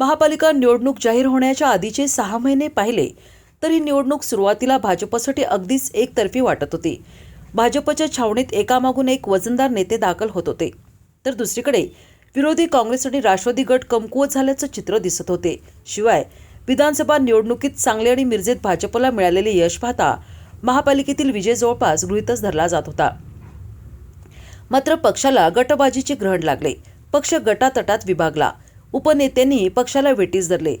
महापालिका निवडणूक जाहीर होण्याच्या आधीचे सहा महिने पाहिले तर ही निवडणूक सुरुवातीला भाजपसाठी अगदीच एकतर्फी वाटत होती. भाजपच्या छावणीत एकामागून एक वजनदार नेते दाखल होत होते. तर दुसरीकडे विरोधी काँग्रेस आणि राष्ट्रवादी गट कमकुवत झाल्याचं चित्र दिसत होते. शिवाय विधानसभा निवडणुकीत सांगली आणि मिरजेत भाजपला मिळालेले यश पाहता महापालिकेतील विजय जवळपास गृहीतच धरला जात होता. मात्र पक्षाला गटबाजीचे ग्रहण लागले. पक्ष गटातटात विभागला. उपनेत्यांनी पक्षाला वेटीस धरले.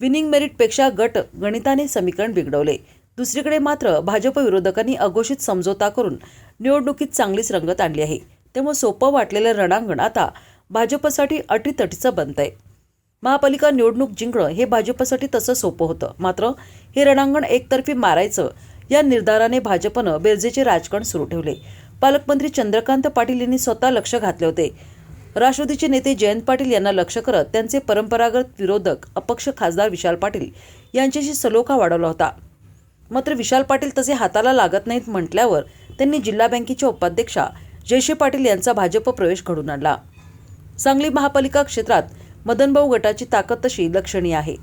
विनिंग मेरिटपेक्षा गट गणिताने समीकरण बिघडवले. दुसरीकडे मात्र भाजप विरोधकांनी अघोषित समझोता करून निवडणुकीत चांगलीच रंगत आणली आहे. त्यामुळे सोपं वाटलेलं रणांगण आता भाजपसाठी अटीतटीचं बनतंय. महापालिका निवडणूक जिंकणं हे भाजपसाठी तसं सोपं होतं. मात्र हे रणांगण एकतर्फी मारायचं या निर्धाराने भाजपनं बेरजेचे राजकारण सुरू ठेवले. पालकमंत्री चंद्रकांत पाटील यांनी स्वतः लक्ष घातले होते. राष्ट्रवादीचे नेते जयंत पाटील यांना लक्ष करत त्यांचे परंपरागत विरोधक अपक्ष खासदार विशाल पाटील यांच्याशी सलोखा वाढवला होता. मात्र विशाल पाटील तसे हाताला लागत नाहीत म्हटल्यावर त्यांनी जिल्हा बँकेच्या उपाध्यक्षा जयश्री पाटील यांचा भाजप प्रवेश घडून आणला. सांगली महापालिका क्षेत्रात मदनभाऊ गटाची ताकद तशी लक्षणीय आहे.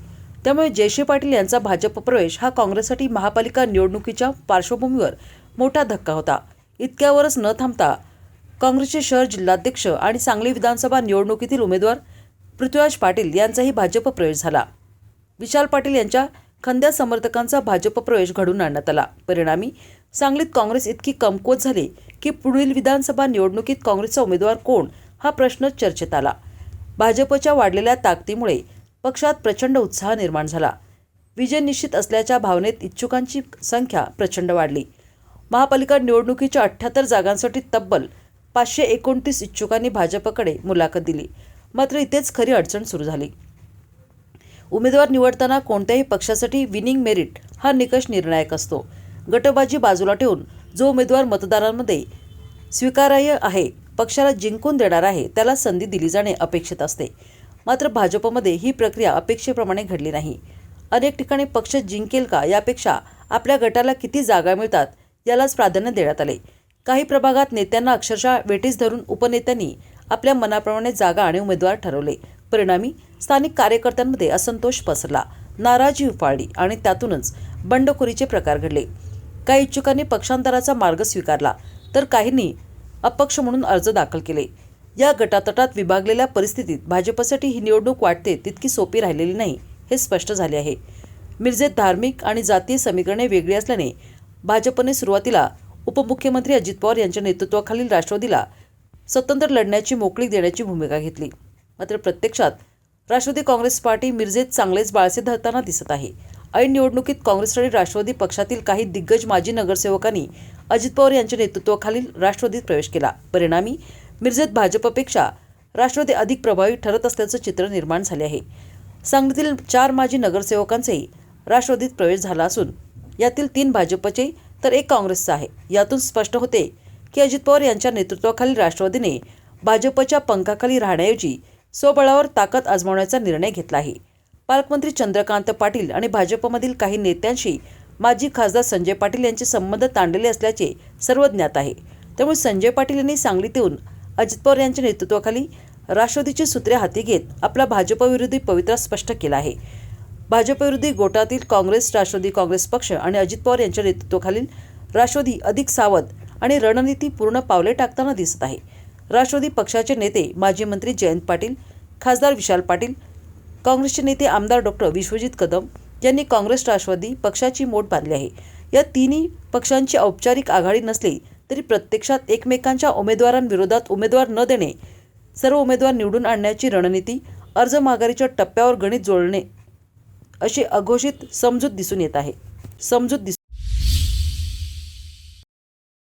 त्यामुळे जयश्री पाटील यांचा भाजप प्रवेश हा काँग्रेससाठी महापालिका निवडणुकीच्या पार्श्वभूमीवर मोठा धक्का होता. इतक्यावरच न थांबता काँग्रेसचे शहर जिल्हाध्यक्ष आणि सांगली विधानसभा निवडणुकीतील उमेदवार पृथ्वीराज पाटील यांचाही भाजप प्रवेश झाला. विशाल पाटील यांच्या खंद्या समर्थकांचा भाजप प्रवेश घडून आणण्यात आला. परिणामी सांगलीत काँग्रेस इतकी कमकुवत झाली की पुढील विधानसभा निवडणुकीत काँग्रेसचा उमेदवार कोण हा प्रश्न चर्चेत आला. भाजपच्या वाढलेल्या ताकदीमुळे पक्षात प्रचंड उत्साह निर्माण झाला. विजय निश्चित असल्याच्या भावनेत इच्छुकांची संख्या प्रचंड वाढली. महापालिका निवडणुकीच्या अठ्ठ्याहत्तर जागांसाठी तब्बल पाचशे एकोणतीस इच्छुकांनी भाजपकडे मुलाखत दिली. मात्र इथेच खरी अडचण सुरू झाली. उमेदवार निवडताना कोणत्याही पक्षासाठी विनिंग मेरिट हा निकष निर्णायक असतो. गटबाजी बाजूला ठेवून जो उमेदवार मतदारांमध्ये स्वीकारार्ह आहे पक्षाला जिंकून देणार आहे त्याला संधी दिली जाणे अपेक्षित असते. मात्र भाजपमध्ये ही प्रक्रिया अपेक्षेप्रमाणे घडली नाही. अनेक ठिकाणी पक्ष जिंकेल का यापेक्षा आपल्या गटाला किती जागा मिळतात यालाच प्राधान्य देण्यात आले. काही प्रभागात नेत्यांना अक्षरशः वेटीस धरून उपनेत्यांनी आपल्या मनाप्रमाणे जागा आणि उमेदवार ठरवले. परिणामी स्थानिक कार्यकर्त्यांमध्ये असंतोष पसरला. नाराजी उफाळली आणि त्यातूनच बंडखोरीचे प्रकार घडले. काही इच्छुकांनी पक्षांतराचा मार्ग स्वीकारला तर काहींनी अपक्ष म्हणून अर्ज दाखल केले. या गटातटात विभागलेल्या परिस्थितीत भाजपसाठी ही निवडणूक वाटते तितकी सोपी राहिलेली नाही हे स्पष्ट झाले आहे. मिरजेत धार्मिक आणि जातीय समीकरणे वेगळी असल्याने भाजपने सुरुवातीला उपमुख्यमंत्री अजित पवार यांच्या नेतृत्वाखालील राष्ट्रवादीला स्वतंत्र लढण्याची मोकळीक देण्याची भूमिका घेतली. मात्र प्रत्यक्षात राष्ट्रवादी काँग्रेस पार्टी मिरजेत चांगलेच बाळसे धरताना दिसत आहे. ऐन निवडणुकीत काँग्रेस आणि राष्ट्रवादी पक्षातील काही दिग्गज माजी नगरसेवकांनी अजित पवार यांच्या नेतृत्वाखालील राष्ट्रवादीत प्रवेश केला. परिणामी मिरजेत भाजपपेक्षा राष्ट्रवादी अधिक प्रभावी ठरत असल्याचं चित्र निर्माण झाले आहे. सांगलीतील चार माजी नगरसेवकांचाही राष्ट्रवादीत प्रवेश झाला असून यातील तीन भाजपचे तर एक काँग्रेसचा आहे. यातून स्पष्ट होते की अजित पवार यांच्या नेतृत्वाखाली राष्ट्रवादीने भाजपच्या पंखाखाली राहण्याऐवजी स्वबळावर ताकद आजमावण्याचा निर्णय घेतला आहे. पालकमंत्री चंद्रकांत पाटील आणि भाजपमधील काही नेत्यांशी माजी खासदार संजय पाटील यांचे संबंध ताणलेले असल्याचे सर्व ज्ञात आहे. त्यामुळे संजय पाटील यांनी सांगलीत येऊन अजित पवार यांच्या नेतृत्वाखाली राष्ट्रवादीची सूत्रे हाती घेत आपला भाजपविरोधी पवित्रा स्पष्ट केला आहे. भाजपविरोधी गोटातील काँग्रेस राष्ट्रवादी काँग्रेस पक्ष आणि अजित पवार यांच्या नेतृत्वाखालील राष्ट्रवादी अधिक सावध आणि रणनीती पूर्ण पावले टाकताना दिसत आहे. राष्ट्रवादी पक्षाचे नेते माजी मंत्री जयंत पाटील खासदार विशाल पाटील काँग्रेसचे नेते आमदार डॉक्टर विश्वजित कदम यांनी काँग्रेस राष्ट्रवादी पक्षाची मोठ बांधली आहे. या तिन्ही पक्षांची औपचारिक आघाडी नसली तरी प्रत्यक्षात एकमेकांच्या उमेदवारांविरोधात उमेदवार न देणे सर्व उमेदवार निवडून आणण्याची रणनीती अर्ज माघारीच्या टप्प्यावर गणित जोडणे अशी अघोषित समजूत दिसून येत आहे. समजूत दिस